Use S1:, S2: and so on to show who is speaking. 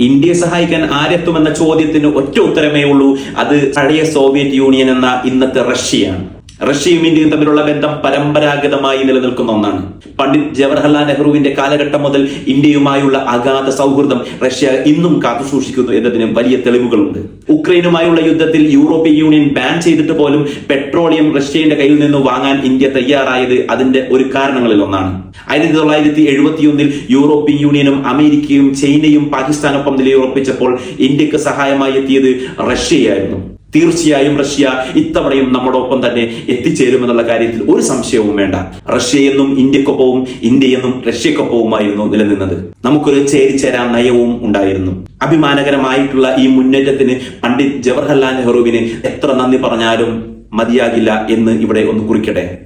S1: ഇന്ത്യയെ സഹായിക്കാൻ ആരെത്തുമെന്ന ചോദ്യത്തിന് ഒറ്റ ഉത്തരമേ ഉള്ളൂ. അത് പഴയ സോവിയറ്റ് യൂണിയൻ എന്ന ഇന്നത്തെ റഷ്യയാണ്. റഷ്യയും ഇന്ത്യയും തമ്മിലുള്ള ബന്ധം പരമ്പരാഗതമായി നിലനിൽക്കുന്ന ഒന്നാണ്. പണ്ഡിറ്റ് ജവഹർലാൽ നെഹ്റുവിന്റെ കാലഘട്ടം മുതൽ ഇന്ത്യയുമായുള്ള അഗാധ സൗഹൃദം റഷ്യ ഇന്നും കാത്തുസൂക്ഷിക്കുന്നു എന്നതിന് വലിയ തെളിവുകളുണ്ട്. ഉക്രൈനുമായുള്ള യുദ്ധത്തിൽ യൂറോപ്യൻ യൂണിയൻ ബാൻ ചെയ്തിട്ട് പോലും പെട്രോളിയം റഷ്യയുടെ കയ്യിൽ നിന്ന് വാങ്ങാൻ ഇന്ത്യ തയ്യാറായത് അതിന്റെ ഒരു കാരണങ്ങളിൽ ഒന്നാണ്. ആയിരത്തി തൊള്ളായിരത്തി എഴുപത്തിയൊന്നിൽ യൂറോപ്യൻ യൂണിയനും അമേരിക്കയും ചൈനയും പാകിസ്ഥാനൊപ്പം നിലയുറപ്പിച്ചപ്പോൾ ഇന്ത്യയ്ക്ക് സഹായമായി എത്തിയത് റഷ്യയായിരുന്നു. തീർച്ചയായും റഷ്യ ഇത്തവണയും നമ്മുടെ ഒപ്പം തന്നെ എത്തിച്ചേരുമെന്നുള്ള കാര്യത്തിൽ ഒരു സംശയവും വേണ്ട. റഷ്യയെന്നും ഇന്ത്യക്കൊപ്പവും ഇന്ത്യയെന്നും റഷ്യക്കൊപ്പവുമായിരുന്നു നിലനിന്നത്. നമുക്കൊരു ചേരിച്ചേരാ നയവും ഉണ്ടായിരുന്നു. അഭിമാനകരമായിട്ടുള്ള ഈ മുന്നേറ്റത്തിന് പണ്ഡിറ്റ് ജവഹർലാൽ നെഹ്റുവിന് എത്ര നന്ദി പറഞ്ഞാലും മതിയാകില്ല എന്ന് ഇവിടെ ഒന്ന് കുറിക്കട്ടെ.